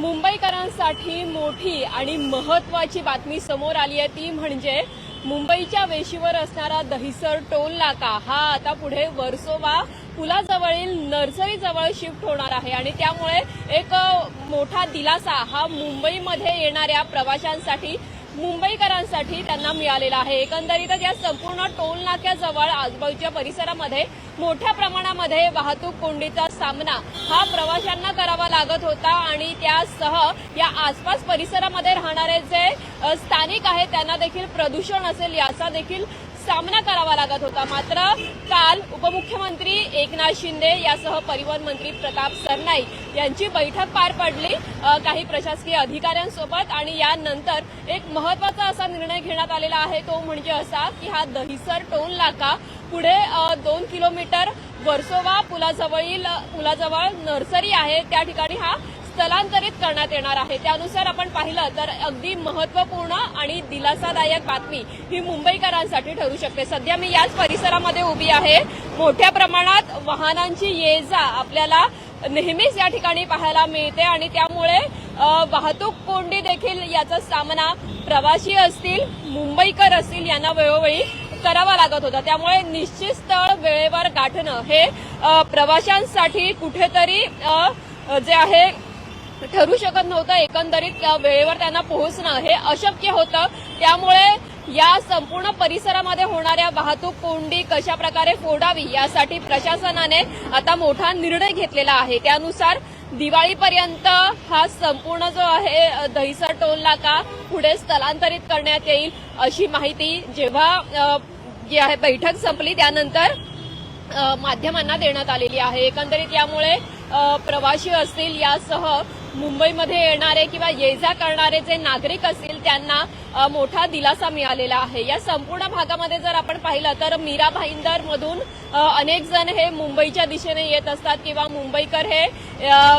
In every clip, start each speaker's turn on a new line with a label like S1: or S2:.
S1: मुंबईकरांसाठी मोठी आणि महत्वाची बातमी समोर आली आहे ती म्हणजे मुंबईच्या वेशीवर असणारा दहिसर टोल नाका. हा आता पुढे वर्सोवा पुलाजवळील नर्सरीजवळ शिफ्ट होणार आहे आणि त्यामुळे एक मोठा दिलासा हा मुंबईमध्ये येणाऱ्या प्रवाशांसाठी मुंबईकरांसाठी त्यांना मिळालेला आहे. एकंदरीतच या संपूर्ण टोल नाक्याजवळ आजूबाजूच्या परिसरामध्ये मोठ्या प्रमाणामध्ये वाहतूक कोंडीचा सामना हा प्रवाशांना करावा लागत होता आणि त्यासह या आसपास परिसरामध्ये राहणारे जे स्थानिक आहेत त्यांना देखील प्रदूषण असेल याचा देखील सामना करावा लागत होता. मात्र काल उपमुख्यमंत्री एकनाथ शिंदे यासह परिवहन मंत्री प्रताप सरनाईक यांची बैठक पार पडली. काही प्रशासकीय अधिकाऱ्यांसोबत आणि यानंतर एक महत्त्वाचा असा निर्णय घेण्यात आलेला आहे. तो म्हणजे असा की हा दहिसर टोल नाका पुढे दोन किलोमीटर वर्सोवा पुलाजवळील पुलाजवळ नर्सरी आहे. त्या ठिकाणी हा स्थलांतरित करण्यात येणार आहे. त्यानुसार आपण पाहिलं तर अगदी महत्त्वपूर्ण आणि दिलासादायक बातमी ही मुंबईकरांसाठी ठरू शकते. सध्या मी याच परिसरामध्ये उभी आहे. मोठ्या प्रमाणात वाहनांची ये जा आपल्याला नेहमीच या ठिकाणी पाहायला मिळते आणि त्यामुळे वाहतूक कोंडी देखील याचा सामना प्रवासी असतील मुंबईकर असतील यांना वेळोवेळी करावा लागत होता. त्यामुळे निश्चित स्थळ वेळेवर गाठणं हे प्रवाशांसाठी कुठेतरी जे आहे ठरू शकत नव्हतं. एकंदरीत वेळेवर त्यांना पोहोचणं हे अशक्य होतं. त्यामुळे या संपूर्ण परिसरामध्ये होणाऱ्या वाहतूक कोंडी कशा प्रकारे फोडावी यासाठी प्रशासनाने आता मोठा निर्णय घेतलेला आहे. त्यानुसार दिवाळीपर्यंत हा संपूर्ण जो आहे दहिसर टोल नाका पुढे स्थलांतरित करण्यात येईल अशी माहिती जेव्हा जी आहे बैठक संपली त्यानंतर माध्यमांना देण्यात आलेली आहे. एकंदरीत यामुळे प्रवासी असतील यासह मुंबईमध्ये येणारे किंवा ये जा करणारे जे नागरिक असतील त्यांना मोठा दिलासा मिळालेला आहे. या संपूर्ण भागामध्ये जर आपण पाहिलं तर मीरा भाईंदर मधून अनेक जण हे मुंबईच्या दिशेने येत असतात किंवा मुंबईकर हे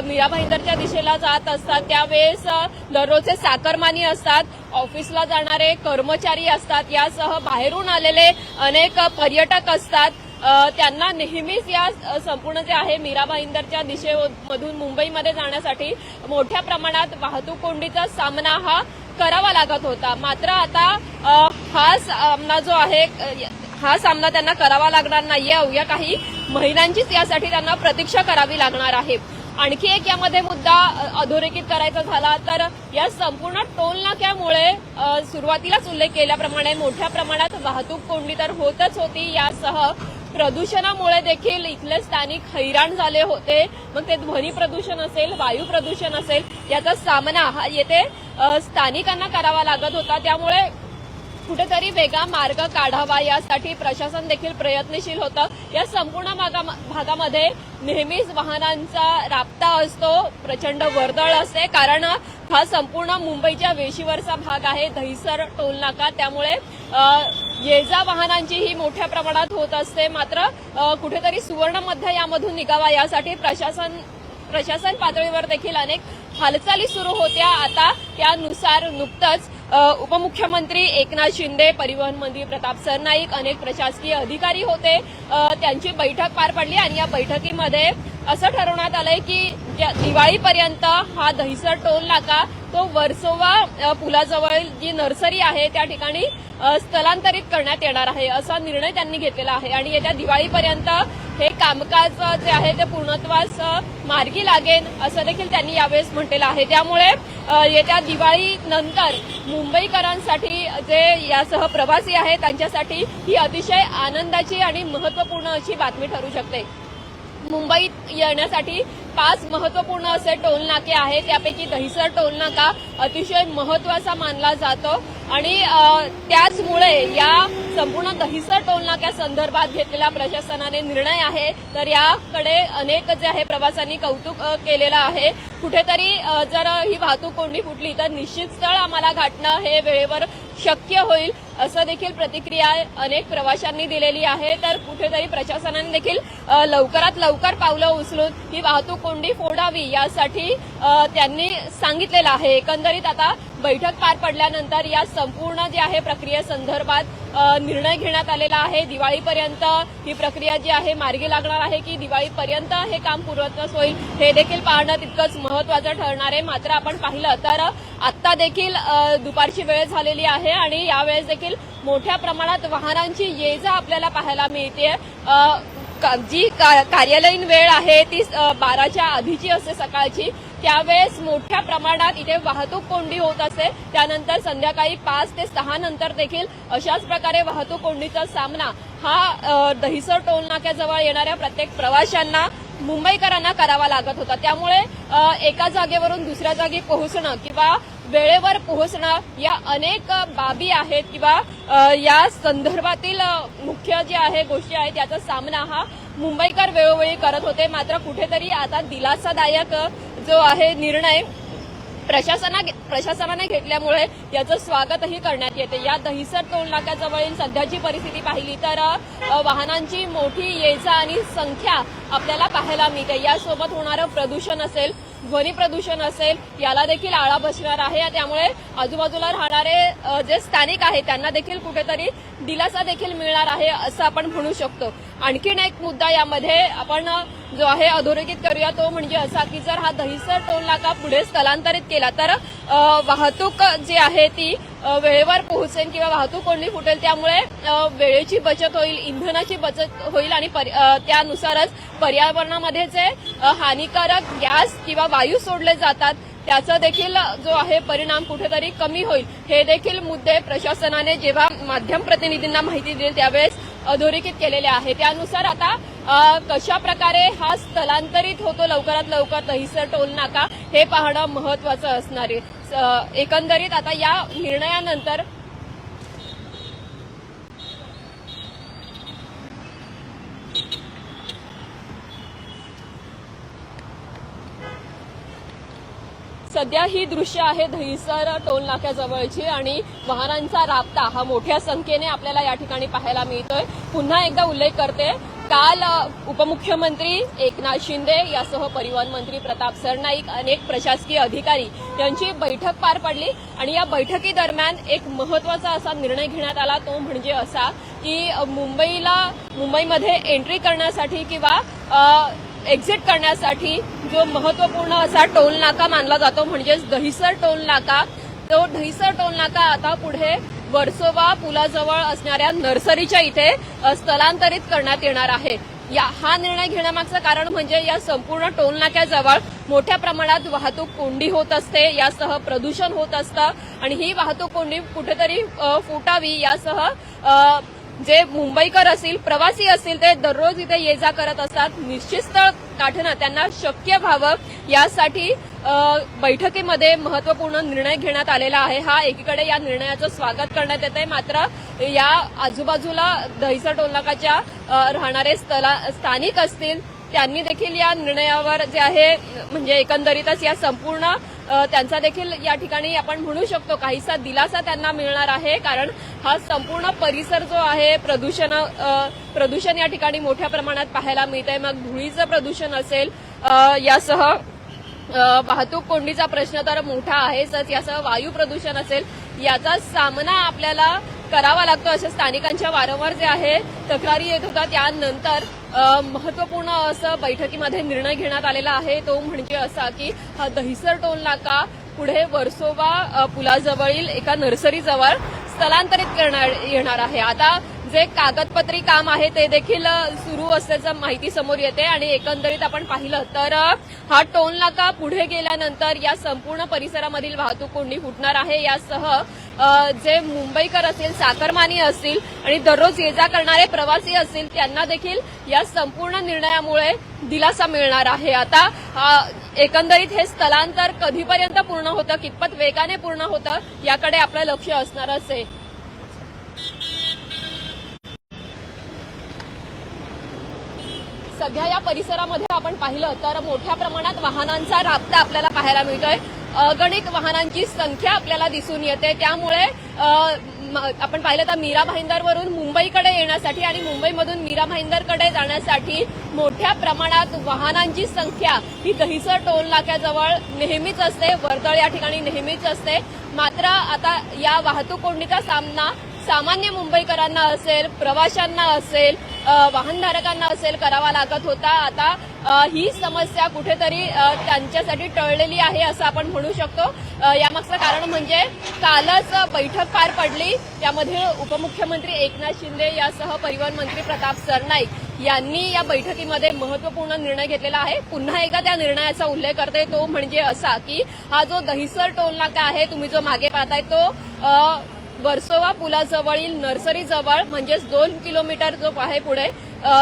S1: मीरा भाईंदरच्या दिशेला जात असतात. त्यावेळेस दररोजचे साकरमानी असतात ऑफिसला जाणारे कर्मचारी असतात. यासह बाहेरून आलेले अनेक पर्यटक असतात. त्यांना नेहमीच या संपूर्ण जे आहे मीरा भाईंदरच्या दिशेमधून मुंबईमध्ये जाण्यासाठी मोठ्या प्रमाणात वाहतूक कोंडीचा सामना हा करावा लागत होता. मात्र आता हा सामना जो आहे हा सामना त्यांना करावा लागणार नाहीये. अवघ्या काही महिन्यांचीच यासाठी त्यांना प्रतीक्षा करावी लागणार आहे. आणखी एक यामध्ये मुद्दा अधोरेखित करायचा झाला तर या संपूर्ण टोल नाक्यामुळे सुरुवातीलाच उल्लेख केल्याप्रमाणे मोठ्या प्रमाणात वाहतूक कोंडी तर होतच होती. यासह प्रदूषणामुळे देखील इथले स्थानिक हैराण झाले होते. मग ते ध्वनी प्रदूषण असेल वायू प्रदूषण असेल याचा सामना हा येथे स्थानिकांना करावा लागत होता. त्यामुळे कुठेतरी वेगळा मार्ग काढावा यासाठी प्रशासन देखील प्रयत्नशील होतं. या संपूर्ण भागामध्ये नेहमीच वाहनांचा राबता असतो प्रचंड वर्दळ असते. कारण हा संपूर्ण मुंबईच्या वेशीवरचा भाग आहे दहिसर टोल नाका त्यामुळे ये जा वाहनांची ही मोठ्या प्रमाणात होत असते. मात्र कुठेतरी सुवर्णमध्य यामधून निघावा यासाठी प्रशासन प्रशासन पातळीवर देखील अनेक हालचाली सुरू होत्या. आता त्यानुसार नुकतंच उपमुख्यमंत्री एकनाथ शिंदे परिवहन मंत्री प्रताप सरनाईक अनेक प्रशासकीय अधिकारी होते. त्यांची बैठक पार पडली आणि या बैठकीमध्ये असं ठरवण्यात आलंय की ज्या- दिवाळीपर्यंत हा दहिसर टोल नाका तो वर्सोवा पुलाजवळ जी नर्सरी आहे त्या ठिकाणी स्थलांतरित करण्यात येणार आहे असा निर्णय त्यांनी घेतलेला आहे. आणि येत्या दिवाळीपर्यंत हे कामकाज जे आहे ते पूर्णत्वास मार्गी लागेल असं देखील त्यांनी यावेळेस म्हटलेलं आहे. त्यामुळे येत्या दिवाळीनंतर मुंबईकरांसाठी जे यासह प्रवासी आहेत त्यांच्यासाठी ही अतिशय आनंदाची आणि महत्त्वपूर्ण अशी बातमी ठरू शकते. मुंबईत येण्यासाठी पाच महत्त्वपूर्ण असे टोल नाके आहेत. त्यापैकी दहिसर टोल नाका अतिशय महत्त्वाचा मानला जातो. आणि त्याचमुळे या संपूर्ण दहिसर टोलनाक्या संदर्भात घेतलेला प्रशासनाने निर्णय आहे. तर याकडे अनेक जे आहे प्रवाशांनी कौतुक केलेलं आहे. कुठेतरी जर ही वाहतूक कोंडी फुटली तर निश्चित स्थळ आम्हाला गाठणं हे वेळेवर शक्य होईल असं देखील प्रतिक्रिया अनेक प्रवाशांनी दिलेली आहे. तर कुठेतरी प्रशासनाने देखील लवकरात लवकर पावलं उचलून ही वाहतूक कोंडी फोडावी यासाठी त्यांनी सांगितलेलं आहे. एकंदरीत आता बैठक पार पडल्यानंतर या संपूर्ण जे आहे प्रक्रियेसंदर्भात संदर्भात निर्णय घेण्यात आलेला आहे. दिवाळीपर्यंत ही प्रक्रिया जी आहे मार्गी लागणार आहे की दिवाळीपर्यंत हे काम पूर्वत्वास होईल हे देखील पाहणं तितकंच महत्वाचं ठरणार आहे. मात्र आपण पाहिलं तर आत्ता देखील दुपारची वेळ झालेली आहे आणि यावेळेस देखील मोठ्या प्रमाणात वाहनांची ये जा आपल्याला पाहायला मिळते का- जी का- कार्यालयीन वेळ आहे ती बाराच्या आधीची असते सकाळची. त्यावेळेस मोठ्या प्रमाणात इथे वाहतूक कोंडी होत असते. त्यानंतर संध्याकाळी पाच ते सहा नंतर देखील अशाच प्रकारे वाहतूक कोंडीचा सामना हा दहिसर टोल नाक्याजवळ येणाऱ्या प्रत्येक प्रवाशांना मुंबईकरांना करावा लागत होता. त्यामुळे एका जागेवरून दुसऱ्या जागी पोहोचणं किंवा वेळेवर पोहोचणं या अनेक बाबी आहेत किंवा या संदर्भातील मुख्य जे आहे गोष्टी आहेत याचा सामना हा मुंबईकर वेळोवेळी करत होते. मात्र कुठेतरी आता दिलासादायक जो आहे निर्णय प्रशासना प्रशासनाने घेतल्यामुळे याचं स्वागतही करण्यात येते. या दहिसर टोल नाक्याजवळील सध्याची परिस्थिती पाहिली तर वाहनांची मोठी येजा आणि संख्या आपल्याला पाहायला मिळते. यासोबत होणारं प्रदूषण असेल ध्वनी प्रदूषण असेल याला देखील आळा बसणार आहे. त्यामुळे आजूबाजूला राहणारे जे स्थानिक आहेत त्यांना देखील कुठेतरी दिलासा देखील मिळणार आहे असं आपण म्हणू शकतो. आणखीन एक मुद्दा यामध्ये आपण जो आहे अधोरेखित करूया तो म्हणजे असा की जर हा दहिसर टोल नाका पुढे स्थलांतरित केला तर वाहतूक जी आहे ती वेळेवर पोहोचेल किंवा वाहतूक कोंडी फुटेल त्यामुळे वेळेची बचत होईल इंधनाची बचत होईल आणि त्यानुसारच पर्यावरणामध्ये जे हानिकारक गॅस किंवा वायू सोडले जातात त्याचा देखील जो आहे परिणाम कुठेतरी कमी होईल. हे देखील मुद्दे प्रशासनाने जेव्हा माध्यम प्रतिनिधींना माहिती दिली त्यावेळेस अधोरेखित केलेले आहे. त्यानुसार आता कशा प्रकारे हा स्थलांतरित होतो लवकरात लवकर दहिसर टोल नाका हे पाहणं महत्वाचं असणार आहे. स- एकंदरीत आता या निर्णयानंतर सध्या ही दृश्य आहे दहिसर टोल नाक्याजवळची आणि वाहनांचा राबता हा मोठ्या संख्येने आपल्याला या ठिकाणी पाहायला मिळतोय. पुन्हा एकदा उल्लेख करते काल उपमुख्यमंत्री एकनाथ शिंदे यासह परिवहन मंत्री प्रताप सरनाईक अनेक प्रशासकीय अधिकारी यांची बैठक पार पडली आणि या बैठकीदरम्यान एक महत्त्वाचा असा निर्णय घेण्यात आला तो म्हणजे असा की मुंबईला मुंबईमध्ये एंट्री करण्यासाठी किंवा एक्झिट करण्यासाठी जो महत्त्वपूर्ण असा टोल नाका मानला जातो म्हणजेच दहिसर टोल नाका तो दहिसर टोल नाका आता पुढे वर्सोवा पुलाजवळ असणाऱ्या नर्सरीच्या इथे स्थलांतरित करण्यात येणार आहे. या हा निर्णय घेण्यामागचं कारण म्हणजे या संपूर्ण टोल नाक्याजवळ मोठ्या प्रमाणात वाहतूक कोंडी होत असते यासह प्रदूषण होत असतं आणि ही वाहतूक कोंडी कुठेतरी फुटावी यासह जे मुंबईकर असतील प्रवासी असतील ते दररोज इथे ये जा करत असतात. निश्चित स्थळ गाठणं त्यांना शक्य व्हावं. यासाठी बैठकीमध्ये महत्त्वपूर्ण निर्णय घेण्यात आलेला आहे. हा एकीकडे या निर्णयाचं स्वागत करण्यात येत आहे मात्र या आजूबाजूला दहिसर टोलनाकाच्या राहणारे स्थला स्थानिक असतील त्यांनी देखील या निर्णयावर जे आहे म्हणजे एकंदरीतच या संपूर्ण त्यांचा देखील या ठिकाणी आपण म्हणू शकतो काहीसा दिलासा त्यांना मिळणार आहे कारण हा संपूर्ण परिसर जो आहे प्रदूषण प्रदूषण या ठिकाणी मोठ्या प्रमाणात पाहायला मिळतंय. मग धुळीचं प्रदूषण असेल यासह वाहतूक कोंडीचा प्रश्न तर मोठा आहेच यासह वायू प्रदूषण असेल याचा सामना आपल्याला करावा लागतो अशा स्थानिकांच्या वारंवार जे आहे तक्रारी येत होता. त्यानंतर महत्त्वपूर्ण असं बैठकीमध्ये निर्णय घेण्यात आलेला आहे. तो म्हणजे असा की हा दहिसर टोल नाका पुढे वर्सोवा पुलाजवळील एका नर्सरीजवळ स्थलांतरित करणार येणार आहे. आता जे कागदपत्री काम आहे ते देखील सुरू असल्याचं माहिती समोर येते आणि एकंदरीत आपण पाहिलं तर हा टोल नाका पुढे गेल्यानंतर या संपूर्ण परिसरामधील वाहतूक कोंडी फुटणार आहे. यासह जे मुंबईकर असतील साकरमानी असतील आणि दररोज ये जा करणारे प्रवासी असतील त्यांना देखील या संपूर्ण निर्णयामुळे दिलासा मिळणार आहे. आता एकंदरीत हे स्थलांतर कधीपर्यंत पूर्ण होतं कितपत वेगाने पूर्ण होतं याकडे आपलं लक्ष असणारच आहे सध्या या परिसरामध्ये आपण पाहिलं तर मोठ्या प्रमाणात वाहनांचा राबता आपल्याला पाहायला मिळतोय. अगणित वाहनांची संख्या आपल्याला दिसून येते. त्यामुळे आपण पाहिलं तर मीरा भाईंदरवरून मुंबईकडे येण्यासाठी आणि मुंबईमधून मीरा भाईंदरकडे जाण्यासाठी मोठ्या प्रमाणात वाहनांची संख्या ही दहिसर टोल नाक्याजवळ नेहमीच असते. वर्दळ या ठिकाणी नेहमीच असते. मात्र आता या वाहतूक कोंडीचा सामना सामान्य मुंबईकरांना असेल प्रवाशांना असेल वाहनधारकांना असेल करावा लागत होता. आता ही समस्या कुठेतरी त्यांच्यासाठी टळलेली आहे असं आपण म्हणू शकतो. यामागचं कारण म्हणजे कालच बैठक पार पडली. त्यामध्ये उपमुख्यमंत्री एकनाथ शिंदे यासह परिवहन मंत्री प्रताप सरनाईक यांनी या बैठकीमध्ये महत्त्वपूर्ण निर्णय घेतलेला आहे. पुन्हा एकदा त्या निर्णयाचा उल्लेख करते तो म्हणजे असा की हा जो दहिसर टोल नाका आहे तुम्ही जो मागे पाहताय तो वर्सोवा पुलाजवळील नर्सरीजवळ म्हणजेच दोन किलोमीटर जो आहे पुढे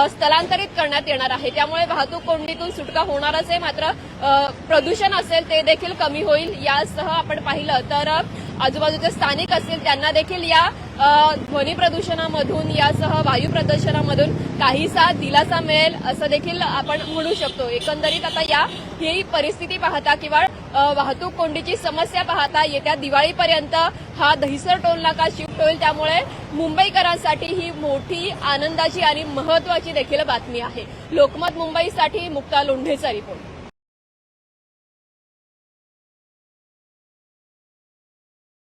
S1: स्थलांतरित करण्यात येणार आहे. त्यामुळे वाहतूक कोंडीतून सुटका होणारच आहे. मात्र प्रदूषण असेल ते देखील कमी होईल यासह आपण पाहिलं तर आजूबाजूचे स्थानिक असतील त्यांना देखील या ध्वनी प्रदूषणामधून यासह वायू प्रदूषणामधून काहीसा दिलासा मिळेल असं देखील आपण म्हणू शकतो. एकंदरीत आता या ही परिस्थिती पाहता किंवा वाहतूक कोंडीची समस्या पाहता येत्या दिवाळीपर्यंत हा दहिसर टोल नाका शिफ्ट होईल त्यामुळे मुंबईकरांसाठी ही मोठी आनंदाची आणि महत्वाची देखील बातमी आहे. लोकमत मुंबईसाठी मुक्ता लोंढेचा रिपोर्ट.